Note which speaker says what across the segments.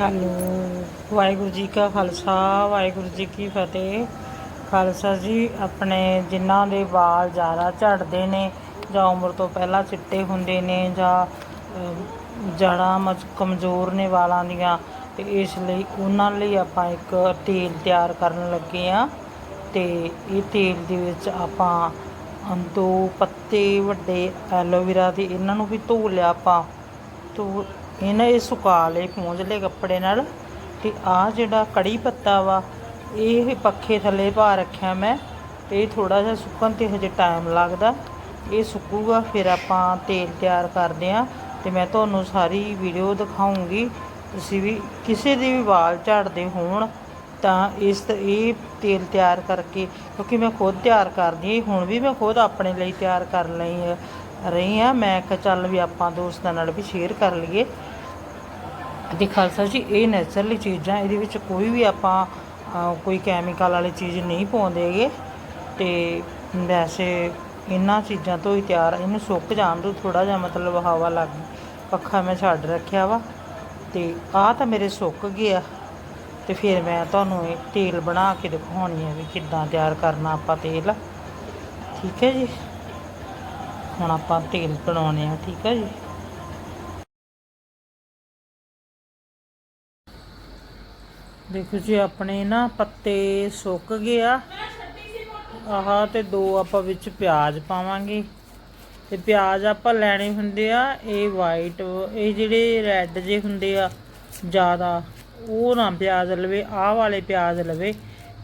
Speaker 1: Hello Waheguru ji ਕਾ ਖਾਲਸਾ ਵਾਹਿਗੁਰੂ ਜੀ ਕੀ ਫਤਿਹ। ਖਾਲਸਾ ਜੀ ਆਪਣੇ ਜਿਨ੍ਹਾਂ ਦੇ ਵਾਲ ਜ਼ਿਆਦਾ ਝੜਦੇ ਨੇ ਜਾਂ ਉਮਰ ਤੋਂ ਪਹਿਲਾਂ ਚਿੱਟੇ ਹੁੰਦੇ ਨੇ ਜਾਂ ਜੜਾਂ ਮਜ ਕਮਜ਼ੋਰ ਨੇ ਵਾਲਾਂ ਦੀਆਂ ਤੇ ਇਸ ਲਈ ਉਹਨਾਂ ਲਈ ਆਪਾਂ ਇੱਕ ਤੇਲ ਤਿਆਰ ਕਰਨ ਲੱਗੇ ਆ ਤੇ ਇਹ ਤੇਲ ਦੇ ਵਿੱਚ ਆਪਾਂ ਅਮ, ਦੋ ਪੱਤੇ ਵੱਡੇ ਐਲੋਵੇਰਾ ਦੇ ਇਹਨਾਂ ਨੂੰ ਵੀ ਧੋ ਲਿਆ ਆਪਾਂ। ਧੋ ਇਹਨਾਂ ਇਹ ਸੁਕਾ ਲਏ ਪੂੰਝ ਲਏ ਕੱਪੜੇ ਨਾਲ ਤੇ ਆ ਜਿਹੜਾ ਕੜੀ ਪੱਤਾ ਵਾ, ਇਹ ਪੱਖੇ ਥੱਲੇ ਪਾ ਰੱਖਿਆ ਮੈਂ ਇਹ ਥੋੜਾ ਜਿਹਾ ਸੁੱਕਣ ਤੇ ਹਜੇ ਟਾਈਮ ਲੱਗਦਾ। ਇਹ ਸੁੱਕੂਗਾ, ਫਿਰ ਆਪਾਂ ਤੇਲ ਤਿਆਰ ਕਰਦੇ ਆ ਤੇ ਮੈਂ ਤੁਹਾਨੂੰ ਸਾਰੀ ਵੀਡੀਓ ਦਿਖਾਉਂਗੀ। ਤੁਸੀਂ ਵੀ ਕਿਸੇ ਦੇ ਵੀ ਵਾਲ ਝੜਦੇ ਹੋਣ ਤਾਂ ਇਸ ਤ- ਇਹ ਤੇਲ ਤਿਆਰ ਕਰਕੇ, ਕਿਉਂਕਿ ਮੈਂ ਖੁਦ ਤਿਆਰ ਕਰਦੀ ਹੁਣ ਵੀ ਮੈਂ ਖੁਦ ਆਪਣੇ ਲਈ ਤਿਆਰ ਕਰ ਲਈ ਰਹੀ ਆ ਮੈਂ ਕਿਹਾ ਚੱਲ ਵੀ ਆਪਾਂ ਦੋਸਤਾਂ ਨਾਲ ਵੀ ਸ਼ੇਅਰ ਕਰ ਲਈਏ। ਤੇ ਖਾਲਸਾ ਜੀ, ਇਹ ਨੈਚੁਰਲੀ ਚੀਜ਼ਾਂ, ਇਹਦੇ ਵਿੱਚ ਕੋਈ ਵੀ ਆਪਾਂ ਕੋਈ ਕੈਮੀਕਲ ਵਾਲੀ ਚੀਜ਼ ਨਹੀਂ ਪਾਉਂਦੇਗੇ ਤੇ ਵੈਸੇ ਇਹਨਾਂ ਚੀਜ਼ਾਂ ਤੋਂ ਹੀ ਤਿਆਰ ਇਹਨੂੰ ਸੁੱਕ ਜਾਣ ਤੋਂ ਥੋੜਾ ਜਿਹਾ ਮਤਲਬ ਹਵਾ ਲੱਗ, ਪੱਖਾ ਮੈਂ ਛੱਡ ਰੱਖਿਆ ਵਾ। ਤੇ ਆਹ ਤਾਂ ਮੇਰੇ ਸੁੱਕ ਗਿਆ ਤੇ ਫਿਰ ਮੈਂ ਤੁਹਾਨੂੰ ਇਹ ਤੇਲ ਬਣਾ ਕੇ ਦਿਖਾਉਣੀ ਹੈ ਵੀ ਕਿੱਦਾਂ ਤਿਆਰ ਕਰਨਾ ਆਪਾਂ ਤੇਲ। ਠੀਕ ਹੈ ਜੀ? ਹੁਣ ਆਪਾਂ ਤੇਲ ਬਣਾਉਣੇ ਆ, ਠੀਕ ਹੈ ਜੀ? ਦੇਖੋ ਜੀ, ਆਪਣੇ ਨਾ ਪੱਤੇ ਸੁੱਕ ਗਏ ਆਹ ਤੇ ਦੋ ਆਪਾਂ ਵਿੱਚ ਪਿਆਜ਼ ਪਾਵਾਂਗੇ। ਤੇ ਪਿਆਜ਼ ਆਪਾਂ ਲੈਣੇ ਹੁੰਦੇ ਆ, ਇਹ ਵਾਈਟ ਇਹ ਜਿਹੜੇ ਰੈੱਡ ਜੇ ਹੁੰਦੇ ਆ, ਜ਼ਿਆਦਾ, ਉਹ ਨਾ ਪਿਆਜ਼ ਲਵੇ, ਆਹ ਵਾਲੇ ਪਿਆਜ਼ ਲਵੇ।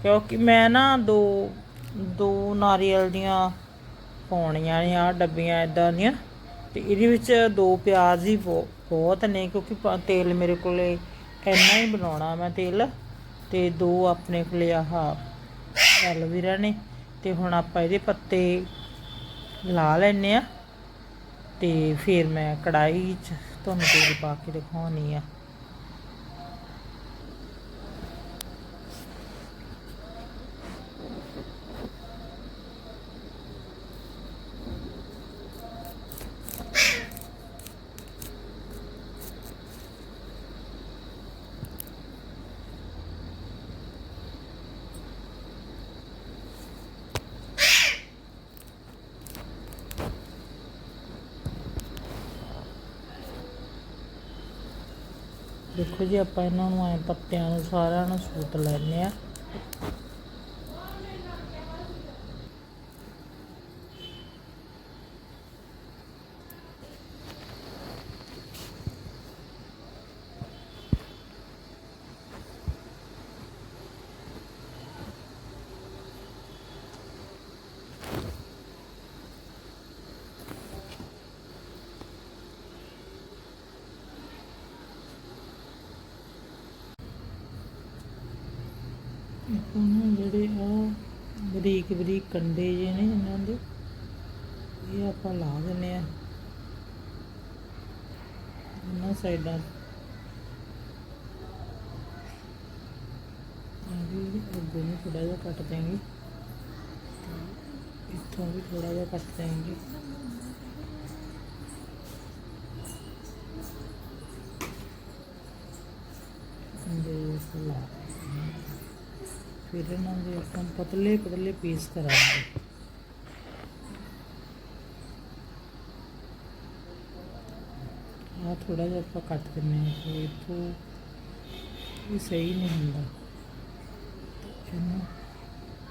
Speaker 1: ਕਿਉਂਕਿ ਮੈਂ ਨਾ ਦੋ ਦੋ ਨਾਰੀਅਲ ਦੀਆਂ ਪਾਉਣੀਆਂ ਨੇ ਆ ਡੱਬੀਆਂ ਇਦਾਂ ਦੀਆਂ। ਤੇ ਇਹਦੇ ਵਿੱਚ ਦੋ ਪਿਆਜ਼ ਹੀ ਬਹੁ- ਬਹੁਤ ਨੇ, ਕਿਉਂਕਿ ਤੇਲ ਮੇਰੇ ਕੋਲੇ ਇੰਨਾ ਹੀ ਬਣਾਉਣਾ ਮੈਂ ਤੇਲ ਤੇ ਦੋ ਆਪਣੇ ਕੋਲੇ ਆਹ ਐਲੋਵੇਰਾ ਨੇ ਤੇ ਹੁਣ ਆਪਾਂ ਇਹਦੇ ਪੱਤੇ ਲਾ ਲੈਨੇ ਆ ਤੇ ਫਿਰ ਮੈਂ ਕੜਾਈ 'ਚ ਤੁਹਾਨੂੰ ਤੇਲ ਪਾ ਕੇ ਦਿਖਾਉਣੀ ਆ। ਦੇਖੋ ਜੀ ਆਪਾਂ ਇਹਨਾਂ ਨੂੰ ਐ ਪੱਤਿਆਂ ਨੂੰ ਸਾਰਿਆਂ ਨੂੰ ਸੂਤ ਲੈਣੇ ਆ ਆਪਾਂ ਨੂੰ ਜਿਹੜੇ ਆ ਬਰੀਕ ਬਰੀਕ ਕੰਡੇ ਜੇ ਨੇ ਇਹਨਾਂ ਦੇ, ਇਹ ਆਪਾਂ ਲਾ ਦਿੰਨੇ ਆ ਇਹਨਾਂ ਸਾਈਡਾਂ ਅभी ਅੱਗੇ ਨੂੰ ਥੋੜਾ ਜਿਹਾ ਕੱਟ ਦੇਂਗੇ ਇੱਥੋਂ ਵੀ ਥੋੜਾ ਜਿਹਾ ਕੱਟ ਦੇਂਗੇ ਦੇ ਫੁੱਲਾ ਫਿਰ ਇਹਨਾਂ ਦੇ ਆਪਾਂ ਪਤਲੇ ਪਤਲੇ ਪੀਸ ਕਰਾਂਗੇ। ਆ ਥੋੜਾ ਜਿਹਾ ਆਪਾਂ ਕੱਟ ਦਿੰਨੇ ਆ ਕਿ ਇੱਥੋਂ ਇਹ ਸਹੀ ਨਹੀਂ ਹੁੰਦਾ। ਇਹਨੂੰ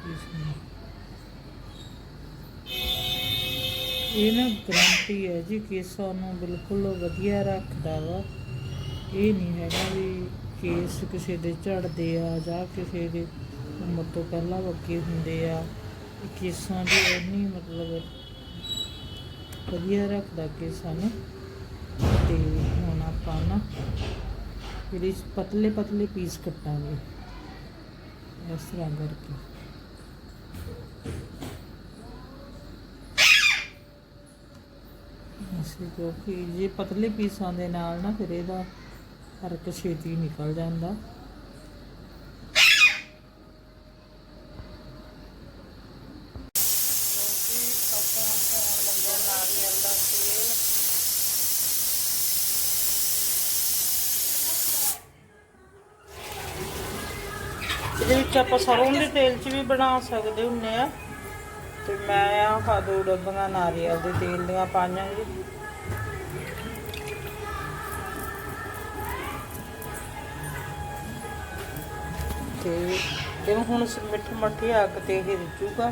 Speaker 1: ਪੀਸ ਨੂੰ। ਇਹ ਨਾ ਗਰੰਟੀ ਹੈ ਜੀ ਕੇਸਾਂ ਨੂੰ ਬਿਲਕੁਲ ਵਧੀਆ ਰੱਖਦਾ ਵਾ। ਇਹ ਨਹੀਂ ਹੈਗਾ ਵੀ ਕੇਸ ਕਿਸੇ ਦੇ ਝੜਦੇ ਆ ਜਾਂ ਕਿਸੇ ਦੇ ਉਮਰ ਤੋਂ ਪਹਿਲਾਂ ਪੱਕੇ ਹੁੰਦੇ ਆ ਕੇਸਾਂ ਦੀ ਇੰਨੀ ਮਤਲਬ ਵਧੀਆ ਰੱਖਦਾ ਕੇਸਾਂ ਨੂੰ ਤੇ ਹੁਣ ਆਪਾਂ ਨਾ ਇਹਦੇ ਪਤਲੇ ਪਤਲੇ ਪੀਸ ਕੱਟਾਂਗੇ। ਇਸ ਤਰ੍ਹਾਂ ਕਰਕੇ। ਅਸੀਂ ਕਿਉਂਕਿ ਜੇ ਪਤਲੇ ਪੀਸਾਂ ਦੇ ਨਾਲ ਨਾ ਫਿਰ ਇਹਦਾ ਫ਼ਰਕ ਛੇਤੀ ਨਿਕਲ ਜਾਂਦਾ। ਇਹਦੇ ਵਿੱਚ ਆਪਾਂ ਸਰੋਂ ਦੇ ਤੇਲ 'ਚ ਵੀ ਬਣਾ ਸਕਦੇ ਹੁੰਨੇ ਆ। ਤੇ ਮੈਂ ਆ ਖਾ ਦੋ ਡੱਬੀਆਂ ਨਾਰੀਅਲ ਦੇ ਤੇਲ ਦੀਆਂ ਪਾਈਆਂ ਜੀ ਤੇ ਇਹਨੂੰ ਹੁਣ ਸ- ਮਿੱਠ ਮੱਠੀ ਅੱਗ ਤੇ ਇਹ ਰਿੱਝੂਗਾ।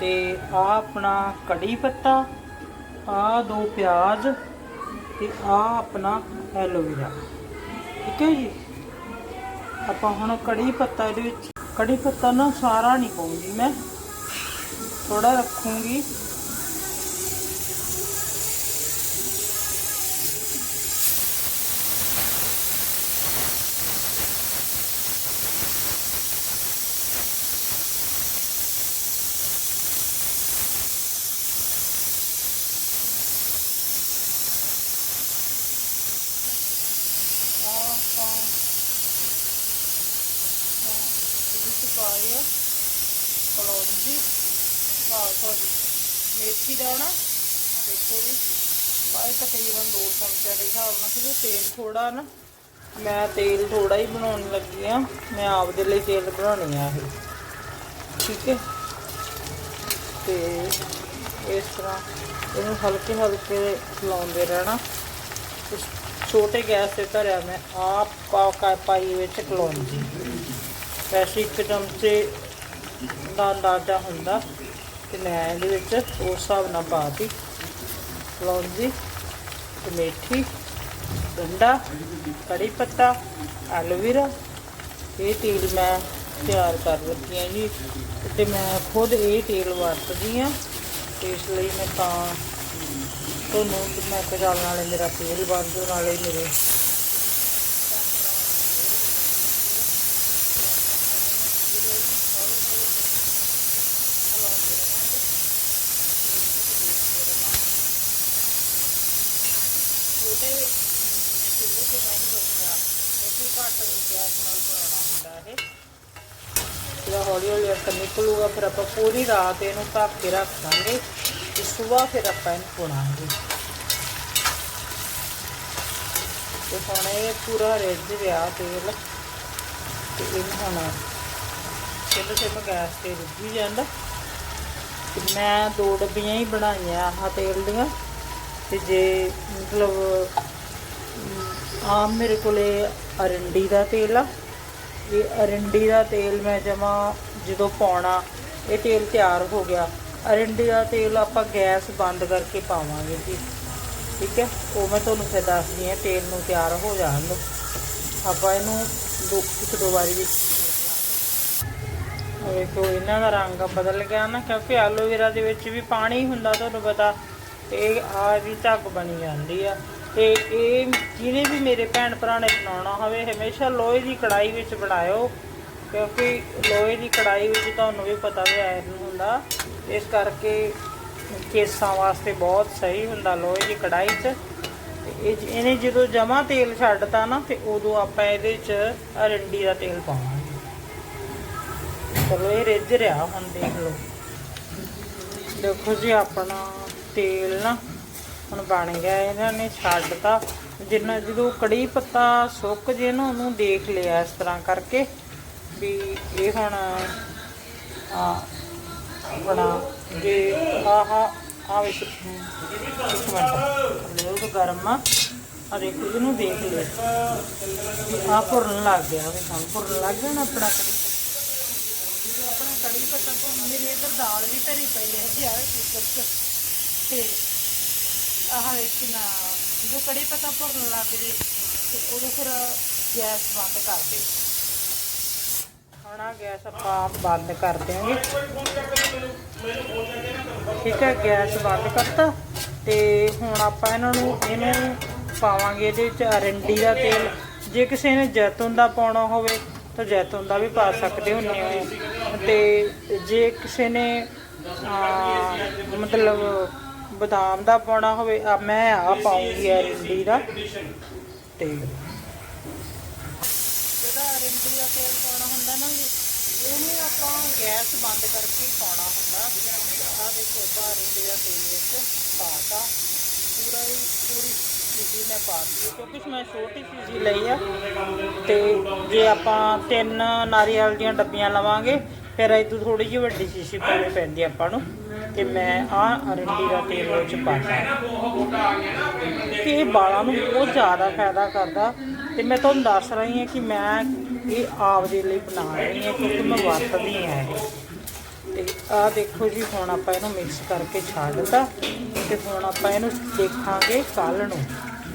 Speaker 1: ਤੇ ਆ ਆਪਣਾ ਕੜੀ ਪੱਤਾ, ਆ ਦੋ ਪਿਆਜ਼ ਤੇ ਆ ਆਪਣਾ ਐਲੋਵੇਰਾ। ਠੀਕ ਹੈ ਜੀ? ਆਪਾਂ ਹੁਣ ਕੜੀ ਪੱਤਾ ਇਹਦੇ ਵਿੱਚ ਕੜੀ ਪੱਤਾ ਨਾ ਸਾਰਾ ਨਹੀਂ ਪਾਉਂਦੀ ਮੈਂ। ਥੋੜਾ ਰੱਖੂੰਗੀ ਆਹ ਆਪਾਂ ਇਹਦੇ ਆ, ਕਲੌਂਜੀ, ਆਹ ਸੌਰੀ ਮੇਥੀ ਦਾਣਾ ਦੇਖੋ ਜੀ ਪਾਏ ਤਕਰੀਬਨ 2 ਚਮਚਿਆਂ ਦੇ ਹਿਸਾਬ ਨਾਲ ਕਿਉਂਕਿ ਤੇਲ ਥੋੜਾ ਨਾ, ਮੈਂ ਤੇਲ ਥੋੜਾ ਹੀ ਬਣਾਉਣ ਲੱਗੀ ਆ, ਮੈਂ ਆਪਦੇ ਲਈ ਤੇਲ ਬਣਾਉਣੀ ਆ ਇਹ, ਠੀਕ ਹੈ? ਤੇ ਇਸ ਤਰ੍ਹਾਂ ਇਹਨੂੰ ਹਲਕੇ ਹਲਕੇ ਲਾਉਂਦੇ ਰਹਿਣਾ ਛੋਟੇ ਗੈਸ ਤੇ ਧਰਿਆ ਮੈਂ, ਆਪ ਪਾ ਪਾਈ ਵਿੱਚ ਕਲੌਂਜੀ। ਵੈਸੇ ਇੱਕ ਚਮਚੇ ਦਾ ਅੰਦਾਜ਼ਾ ਹੁੰਦਾ ਤੇ ਮੈਂ ਇਹਦੇ ਵਿੱਚ ਉਸ ਹਿਸਾਬ ਨਾਲ ਪਾਤੀ ਕਲੌਂਜੀ ਤੇ ਮੇਥੀ ਗੰਡਾ ਕੜੀ ਪੱਤਾ, ਐਲੋਵੇਰਾ। ਇਹ ਤੇਲ ਮੈਂ ਤਿਆਰ ਕਰ ਰੱਖੀ ਹਾਂ ਜੀ। ਤੇ ਮੈਂ ਖੁਦ ਇਹ ਤੇਲ ਵਰਤਦੀ ਹਾਂ। ਇਸ ਲਈ ਮੈਂ ਤਾਂ ਤੁਹਾਨੂੰ ਮੈਂ ਕਿਹਾ ਨਾਲੇ ਮੇਰਾ ਤੇਲ ਬਣ ਜੂ ਨਾਲੇ ਮੇਰੇ ਛੋਟੇ ਚੁੱਲ੍ਹੇ ਤੇ ਨਹੀਂ ਰੱਖਿਆ ਇੱਥੇ ਘੱਟ ਗੈਸ ਨਾਲ ਬਣਾਉਣਾ ਹੁੰਦਾ ਇਹ। ਜਿਹੜਾ ਹੌਲੀ ਹੌਲੀ ਆਟਾ ਨਿਕਲੂਗਾ, ਫਿਰ ਆਪਾਂ ਪੂਰੀ ਰਾਤ ਇਹਨੂੰ ਢੱਕ ਕੇ ਰੱਖ ਦਾਂਗੇ ਤੇ ਸਵੇਰ ਫਿਰ ਆਪਾਂ ਇਹਨੂੰ ਪੁਣਾਂਗੇ। ਤੇ ਹੁਣ ਇਹ ਪੂਰਾ ਰਿੱਝ ਗਿਆ ਤੇਲ, ਤੇ ਇਹਨੂੰ ਹੁਣ ਸਿੱਧ ਸਿੱਧ ਗੈਸ ਤੇ ਰਿੱਝੀ ਜਾਂਦਾ। ਤੇ ਮੈਂ ਦੋ ਡੱਬੀਆਂ ਹੀ ਬਣਾਈਆਂ ਆਹ ਤੇਲ ਦੀਆਂ। ਤੇ ਜੇ ਮਤਲਬ ਆਮ ਮੇਰੇ ਕੋਲੇ ਅਰੰਡੀ ਦਾ ਤੇਲ ਆ। ਇਹ ਅਰੰਡੀ ਦਾ ਤੇਲ ਮੈਂ ਜਮਾ ਜਦੋਂ ਪਾਉਣਾ, ਇਹ ਤੇਲ ਤਿਆਰ ਹੋ ਗਿਆ। ਅਰੰਡੀ ਦਾ ਤੇਲ ਆਪਾਂ ਗੈਸ ਬੰਦ ਕਰਕੇ ਪਾਵਾਂਗੇ ਜੀ। ਠੀਕ ਹੈ? ਉਹ ਮੈਂ ਤੁਹਾਨੂੰ ਫਿਰ ਦੱਸਦੀ ਹਾਂ, ਤੇਲ ਨੂੰ ਤਿਆਰ ਹੋ ਜਾਣ ਦਿਓ ਆਪਾਂ ਇਹਨੂੰ ਦੋ, ਇੱਕ ਦੋ ਵਾਰੀ ਵਿੱਚ ਵੇਖੋ ਇਹਨਾਂ ਦਾ ਰੰਗ ਬਦਲ ਗਿਆ ਨਾ, ਕਿਉਂਕਿ ਐਲੋਵੇਰਾ ਦੇ ਵਿੱਚ ਵੀ ਪਾਣੀ ਹੁੰਦਾ, ਤੁਹਾਨੂੰ ਪਤਾ। ਤੇ ਇਹ ਆ ਵੀ ਝੱਗ ਬਣੀ ਜਾਂਦੀ ਆ। ਤੇ ਇਹ ਜਿਹਨੇ ਵੀ ਮੇਰੇ ਭੈਣ ਭਰਾ ਨੇ ਬਣਾਉਣਾ ਹੋਵੇ, ਹਮੇਸ਼ਾ ਲੋਹੇ ਦੀ ਕੜਾਈ ਵਿੱਚ ਬਣਾਇਓ, ਕਿਉਂਕਿ ਲੋਹੇ ਦੀ ਕੜਾਈ ਵਿੱਚ ਤੁਹਾਨੂੰ ਵੀ ਪਤਾ ਵੀ ਆਇਰਨ ਹੁੰਦਾ। ਇਸ ਕਰਕੇ ਕੇਸਾਂ ਵਾਸਤੇ ਬਹੁਤ ਸਹੀ ਹੁੰਦਾ ਲੋਹੇ ਦੀ ਕੜਾਈ 'ਚ। ਇਹ ਇਹਨੇ ਜਦੋਂ ਜਮਾ ਤੇਲ ਛੱਡਤਾ ਨਾ, ਤੇ ਉਦੋਂ ਆਪਾਂ ਇਹਦੇ 'ਚ ਅਰੰਡੀ ਦਾ ਤੇਲ ਪਾਵਾਂਗੇ। ਚਲੋ, ਇਹ ਰਿੱਝ ਰਿਹਾ ਹੁਣ ਦੇਖ ਲਓ। ਦੇਖੋ ਜੀ ਆਪਣਾ ਤੇਲ ਨਾ ਹੁਣ ਬਣ ਗਿਆ, ਇਹਨਾਂ ਨੇ ਛੱਡਤਾ। ਜਿੰਨਾ ਜਦੋਂ ਕੜੀ ਪੱਤਾ ਸੁੱਕ ਜੇ ਨਾ, ਉਹਨੂੰ ਦੇਖ ਲਿਆ ਇਸ ਤਰ੍ਹਾਂ ਕਰਕੇ ਵੀ ਇਹ ਹੁਣ ਆ ਬਣਾ ਜੇ ਆਹ ਆ ਵਿੱਚ ਇੱਕ ਮਿੰਟ ਲਿਓ ਗਰਮ ਆ। ਆ ਦੇਖੋ, ਇਹਨੂੰ ਦੇਖ ਲਿਆ। ਆ ਭੁਰਨ ਲੱਗ ਗਿਆ ਵੀ ਹੁਣ ਭੁਰਨ ਲੱਗ ਗਿਆ ਨਾ ਆਪਣਾ ਕੜੀ ਆਪਣਾ ਕੜੀ ਪੱਤਾ ਮੇਰੇ ਇਧਰ ਦਾਲ ਵੀ ਧਰੀ ਪਈ ਹੈ ਜੀ ਆਵੇ ਕੁੱਕਰ 'ਚ ਤੇ ਆਹ ਵਿੱਚ ਜਦੋਂ ਕੜੀ ਪੱਤਾ ਭੁਰਨ ਲੱਗ ਜੇ, ਤੇ ਉਦੋਂ ਫਿਰ ਗੈਸ ਬੰਦ ਕਰ ਦੇ ਹੁਣ ਗੈਸ ਆਪਾਂ ਬੰਦ ਕਰ ਦਿਆਂਗੇ। ਠੀਕ ਹੈ, ਗੈਸ ਬੰਦ ਕਰਤਾ। ਤੇ ਹੁਣ ਆਪਾਂ ਇਹਨਾਂ ਨੂੰ ਇਹਨੂੰ ਪਾਵਾਂਗੇ ਇਹਦੇ ਵਿੱਚ ਅਰੰਡੀ ਦਾ ਤੇਲ। ਜੇ ਕਿਸੇ ਨੇ ਜੈਤੂਨ ਦਾ ਪਾਉਣਾ ਹੋਵੇ, ਤਾਂ ਜੈਤੂਨ ਦਾ ਵੀ ਪਾ ਸਕਦੇ ਹੁੰਦੇ ਹੋ। ਤੇ ਜੇ ਕਿਸੇ ਨੇ ਮਤਲਬ ਬਦਾਮ ਦਾ ਪਾਉਣਾ ਹੋਵੇ, ਆ ਮੈਂ ਆ ਪਾਉਂਗੀ ਅਰੰਡੀ ਦਾ। ਤੇ ਜਿਹੜਾ ਅਰੰਡੀ ਦਾ ਤੇਲ ਪਾਉਣਾ ਹੁੰਦਾ ਨਾ ਉਹਨੂੰ ਆਪਾਂ ਗੈਸ ਬੰਦ ਕਰਕੇ ਪਾਉਣਾ ਹੁੰਦਾ। ਆ ਦੇਖੋ, ਆਪਾਂ ਅਰੰਡੀ ਦਾ ਤੇਲ ਵਿੱਚ ਪਾਤਾ। ਪੂਰਾ ਹੀ, ਪੂਰੀ ਸ਼ੀਸ਼ੀ ਮੈਂ ਪਾ ਕਿਉਂਕਿ ਮੈਂ ਛੋਟੀ ਸ਼ੀਸ਼ੀ ਲਈ ਆ। ਤੇ ਜੇ ਆਪਾਂ ਤਿੰਨ ਨਾਰੀਅਲ ਦੀਆਂ ਡੱਬੀਆਂ ਲਵਾਂਗੇ ਫਿਰ ਇਹ ਥੋੜੀ ਜਿਹੀ ਵੱਡੀ ਸ਼ੀਸ਼ੀ ਪਾਉਣੀ ਪੈਂਦੀ ਆਪਾਂ ਨੂੰ ਤੇ ਮੈਂ ਆ ਅਰੰਡੀ ਦਾ ਤੇਲ ਵਿੱਚ ਪਾਤਾ ਕਿ ਇਹ ਵਾਲਾਂ ਨੂੰ ਬਹੁਤ ਜ਼ਿਆਦਾ ਫਾਇਦਾ ਕਰਦਾ ਤੇ ਮੈਂ ਤੁਹਾਨੂੰ ਦੱਸ ਰਹੀ ਹਾਂ ਕਿ ਮੈਂ ਇਹ ਆਪ ਦੇ ਲਈ ਬਣਾ ਰਹੀ ਹਾਂ ਕਿਉਂਕਿ ਮੈਂ ਵਰਤਦੀ ਹਾਂ ਇਹ ਤੇ ਆ ਦੇਖੋ ਜੀ, ਹੁਣ ਆਪਾਂ ਇਹਨੂੰ ਮਿਕਸ ਕਰਕੇ ਛੱਡਤਾ ਤੇ ਹੁਣ ਆਪਾਂ ਇਹਨੂੰ ਦੇਖਾਂਗੇ ਕੱਲ ਨੂੰ।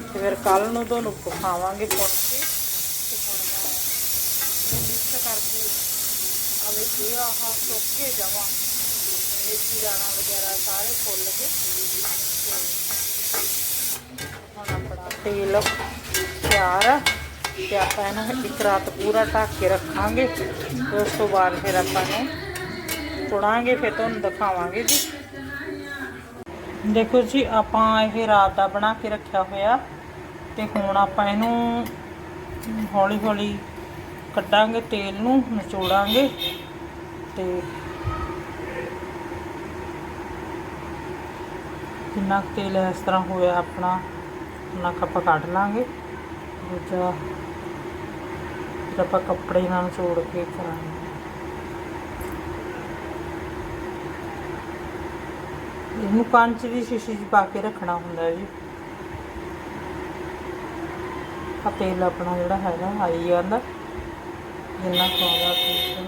Speaker 1: ਤੇ ਫਿਰ ਕੱਲ ਨੂੰ ਤੁਹਾਨੂੰ ਦਿਖਾਵਾਂਗੇ ਪੁਣ ਕੇ ਤੇ ਹੁਣ ਮੈਂ ਇਹਨੂੰ ਮਿਕਸ ਕਰਕੇ ਆਵੇ ਇਹ ਆਹ ਚੁੱਕ ਜਾਵਾਂ ਮੇਥੀ ਦਾਣਾ ਵਗੈਰਾ ਸਾਰੇ ਫੁੱਲ ਕੇ ਹੁਣ ਆਪਣਾ ਤੇਲ ਤਿਆਰ ਆ ਤੇ ਆਪਾਂ ਇਹਨੂੰ ਇੱਕ ਰਾਤ ਪੂਰਾ ਢੱਕ ਕੇ ਰੱਖਾਂਗੇ, ਉਸ ਤੋਂ ਬਾਅਦ ਫਿਰ ਆਪਾਂ ਨੂੰ ਪੁਣਾਂਗੇ, ਫਿਰ ਤੁਹਾਨੂੰ ਦਿਖਾਵਾਂਗੇ ਜੀ। ਦੇਖੋ ਜੀ, ਆਪਾਂ ਇਹ ਰਾਤ ਦਾ ਬਣਾ ਕੇ ਰੱਖਿਆ ਹੋਇਆ ਤੇ ਹੁਣ ਆਪਾਂ ਇਹਨੂੰ ਹੌਲੀ ਹੌਲੀ ਕੱਢਾਂਗੇ, ਤੇਲ ਨੂੰ ਨਿਚੋੜਾਂਗੇ ਤੇ ਜਿੰਨਾ ਕੁ ਤੇਲ ਇਸ ਤਰ੍ਹਾਂ ਹੋਇਆ ਆਪਣਾ ਉਹਨਾਂ ਕੁ ਆਪਾਂ ਕੱਢ ਲਾਂਗੇ। ਦੂਜਾ ਫਿਰ ਆਪਾਂ ਕੱਪੜੇ ਨਾਲ ਨਿਚੋੜ ਕੇ ਕਰਾਂਗੇ। ਇਹਨੂੰ ਕੰਚ ਦੀ ਸ਼ੀਸ਼ੀ 'ਚ ਪਾ ਕੇ ਰੱਖਣਾ ਹੁੰਦਾ ਜੀ। ਆ ਤੇਲ ਆਪਣਾ ਜਿਹੜਾ ਹੈਗਾ, ਆਈ ਜਾਂਦਾ। ਜਿੰਨਾ ਖਾਉਂਦਾ ਤੇਲ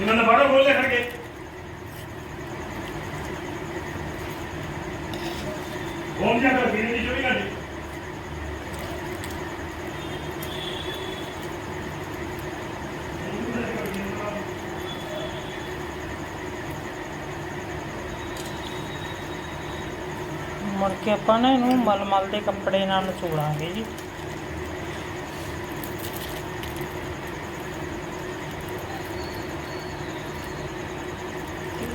Speaker 2: ਇਹਨਾਂ ਨੇ ਬਾਹਰੋਂ ਬੋਲ ਲਿਆ ਕਰਕੇ ਹੋਮ ਜਾ ਕਰ ਵੀਰੇ ਦੀ ਚੋਰੀ ਕਰਦੇ
Speaker 1: ਮੁੜ ਕੇ ਆਪਾਂ ਨਾ ਇਹਨੂੰ ਮਲਮਲ ਦੇ ਕੱਪੜੇ ਨਾਲ ਨਚੋੜਾਂਗੇ ਜੀ।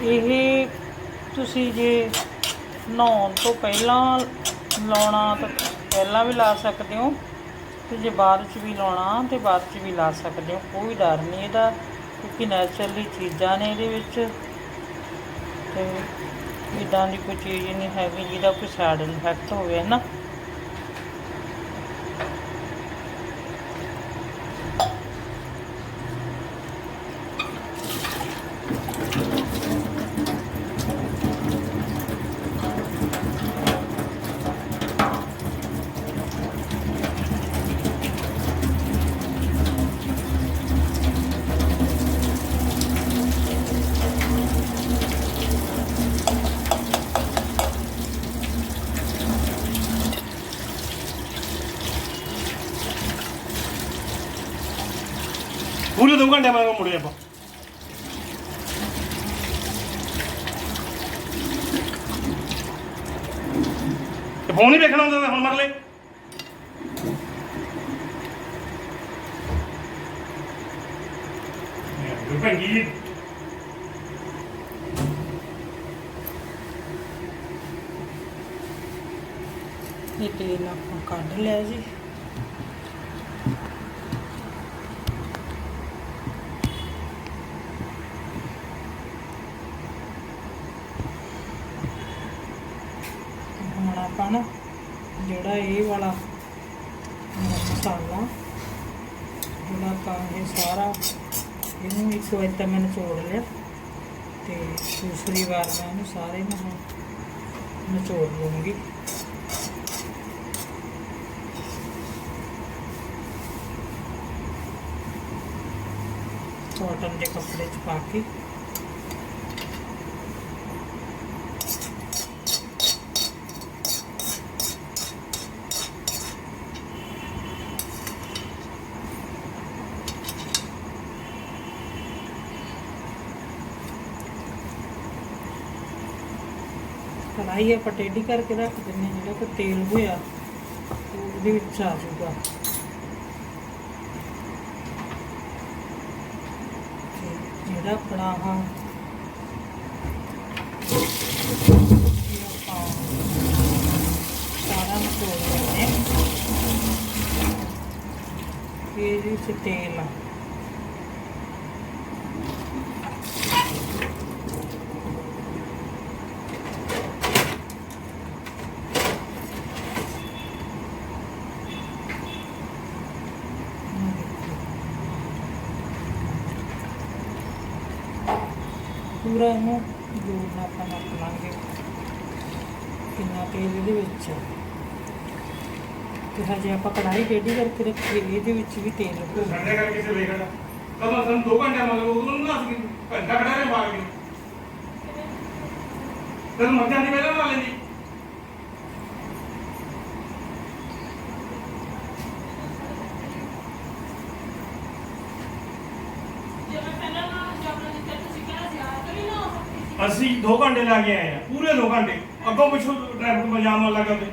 Speaker 1: ਇਹ ਤੁਸੀਂ ਜੇ ਨਹਾਉਣ ਤੋਂ ਪਹਿਲਾਂ ਲਾਉਣਾ ਤਾਂ ਪਹਿਲਾਂ ਵੀ ਲਾ ਸਕਦੇ ਹੋ ਤੇ ਜੇ ਬਾਅਦ ਚ ਵੀ ਲਾਉਣਾ ਤੇ ਬਾਅਦ ਚ ਵੀ ਲਾ ਸਕਦੇ ਹੋ, ਕੋਈ ਡਰ ਨਹੀਂ ਇਹਦਾ ਕਿਉਂਕਿ ਨੈਚੁਰਲੀ ਚੀਜ਼ਾਂ ਨੇ ਇਹਦੇ ਵਿੱਚ ਤੇ ਇਦਾਂ ਦੀ ਕੋਈ ਚੀਜ਼ ਨਹੀਂ ਹੈਗੀ ਜਿਹਦਾ ਕੋਈ ਸਾਈਡ ਇਫੈਕਟ ਹੋਵੇ ਨਾ?
Speaker 2: ਘੰਟੇ ਬਾਅਦ ਮੁੜੇ ਆਪਾਂ। ਤੇ ਫੋਨ ਹੀ ਵੇਖਣਾ ਹੁੰਦਾ ਤਾਂ ਹੁਣ ਮਰ ਲੈ ਭੰਗੀ
Speaker 1: ਇਹ ਤੇਲ ਆਪਾਂ ਕੱਢ ਲਿਆ ਜੀ ਹੁਣ ਆਪਾਂ ਨਾ ਜਿਹੜਾ ਇਹ ਵਾਲਾ ਮਸਾਲਾ ਜਿਹੜਾ ਆਪਾਂ ਇਹ ਸਾਰਾ ਇਹਨੂੰ ਇੱਕ ਵਾਰ ਤਾਂ ਮੈਂ ਨਿਚੋੜ ਲਿਆ ਤੇ ਦੂਸਰੀ ਵਾਰ ਮੈਂ ਇਹਨੂੰ ਸਾਰੇ ਨੂੰ ਹੁਣ ਨਿਚੋੜ ਲੂੰਗੀ ਕਾਟਨ ਦੇ ਕੱਪੜੇ ਚ ਪਾ ਕੇ ਕੜਾਈ ਆਪਾਂ ਟੇਢੀ ਕਰਕੇ ਰੱਖ ਦਿੰਨੇ ਹਾਂ, ਜਿਹੜਾ ਕੋਈ ਤੇਲ ਹੋਇਆ ਉਹਦੇ ਵਿੱਚ ਆ ਜਾਊਗਾ। ਜਿਹੜਾ ਆਪਣਾ ਆਹ ਸਾਰਾ ਨਿਚੋੜ ਲੈਂਦੇ ਇਹ ਇਹਦੇ ਵਿੱਚ ਤੇਲ ਆ। ਪੂਰਾ ਇਹਨੂੰ ਜੋੜਨਾ ਆਪਾਂ ਨੱਪ ਲਾਂਗੇ। ਕਿੰਨਾ ਤੇਲ ਇਹਦੇ ਵਿੱਚ। ਤੇ ਹਜੇ ਆਪਾਂ ਕੜਾਈ ਟੇਢੀ ਕਰਕੇ ਰੱਖੀ ਹੈ, ਇਹਦੇ ਵਿੱਚ ਵੀ ਤੇਲ ਹੋਊਗਾ
Speaker 2: ਸੰਡੇ ਕਰਕੇ ਕਿਸੇ ਵੇਖਣਾ ਕਦੋਂ ਸਾਨੂੰ 2 ਘੰਟੇ ਮਗਰ ਉਦੋਂ ਨੂੰ ਦੱਸ ਘੰਟਾ ਖੜਾ ਰਹੇ ਬਾਹਰ ਗਈ। ਤੈਨੂੰ ਮੱਝਾਂ ਦੀ ਪਹਿਲਾਂ ਨਾ ਲੈਂਦੀ। ਅਸੀਂ 2 ਘੰਟੇ ਲਾ ਕੇ ਆਏ ਆ ਪੂਰੇ 2 ਘੰਟੇ। ਅੱਗੋਂ ਪਿੱਛੋਂ ਟ੍ਰੈਫਿਕ में ਜਾਮ ਲੱਗਾ ਤੇ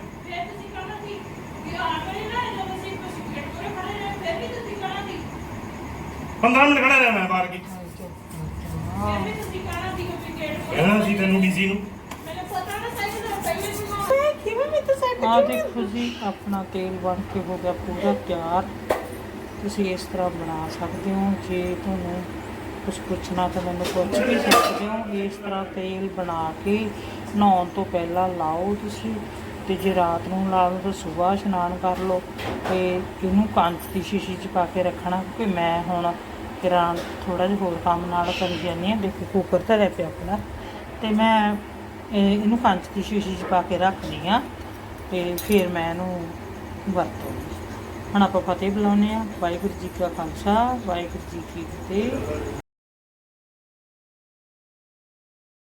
Speaker 2: 15 ਮਿੰਟ ਖੜਾ ਰਿਹਾ ਮੈਂ ਬਾਹਰ ਕੀ। ਕਹਿਣਾ ਸੀ ਤੈਨੂੰ ਡੀਸੀ ਨੂੰ।
Speaker 1: ਆ ਦੇਖੋ ਜੀ ਆਪਣਾ ਤੇਲ ਬਣ ਕੇ ਹੋ ਗਿਆ ਪੂਰਾ ਤਿਆਰ। ਤੁਸੀਂ ਇਸ ਤਰ੍ਹਾਂ ਬਣਾ ਸਕਦੇ ਹੋ ਜੇ ਤੁਹਾਨੂੰ ਕੁਝ ਪੁੱਛਣਾ ਤਾਂ ਮੈਨੂੰ ਪੁੱਛ ਵੀ ਸਕਦੇ ਹੋ ਇਸ ਤਰ੍ਹਾਂ ਤੇਲ ਬਣਾ ਕੇ ਨਹਾਉਣ ਤੋਂ ਪਹਿਲਾਂ ਲਾਓ ਤੁਸੀਂ ਤੇ ਜੇ ਰਾਤ ਨੂੰ ਲਾ ਲਓ ਤਾਂ ਸਵੇਰ ਇਸ਼ਨਾਨ ਕਰ ਲਓ ਤੇ ਇਹਨੂੰ ਕੰਚ ਦੀ ਸ਼ੀਸ਼ੀ 'ਚ ਪਾ ਕੇ ਰੱਖਣਾ, ਕਿਉਂਕਿ ਮੈਂ ਹੁਣ ਕਿਰਾਂ ਥੋੜਾ ਜਿਹਾ ਹੋਰ ਕੰਮ ਨਾਲ ਕਰੀ ਜਾਂਦੀ ਹਾਂ, ਦੇਖੋ ਕੁੱਕਰ ਧਰਿਆ ਪਿਆ ਆਪਣਾ ਤੇ ਮੈਂ ਇਹ- ਇਹਨੂੰ ਕੰਚ ਦੀ ਸ਼ੀਸ਼ੀ 'ਚ ਪਾ ਕੇ ਰੱਖਦੀ ਆ ਤੇ ਫਿਰ ਮੈਂ ਇਹਨੂੰ ਵਰਤੂੰਗੀ। ਹੁਣ ਆਪਾਂ ਫਤਿਹ ਬੁਲਾਉਂਦੇ ਆ ਵਾਹਿਗੁਰੂ ਜੀ ਕਾ ਖਾਲਸਾ, ਵਾਹਿਗੁਰੂ ਜੀ ਕੀ ਫਤਿਹ।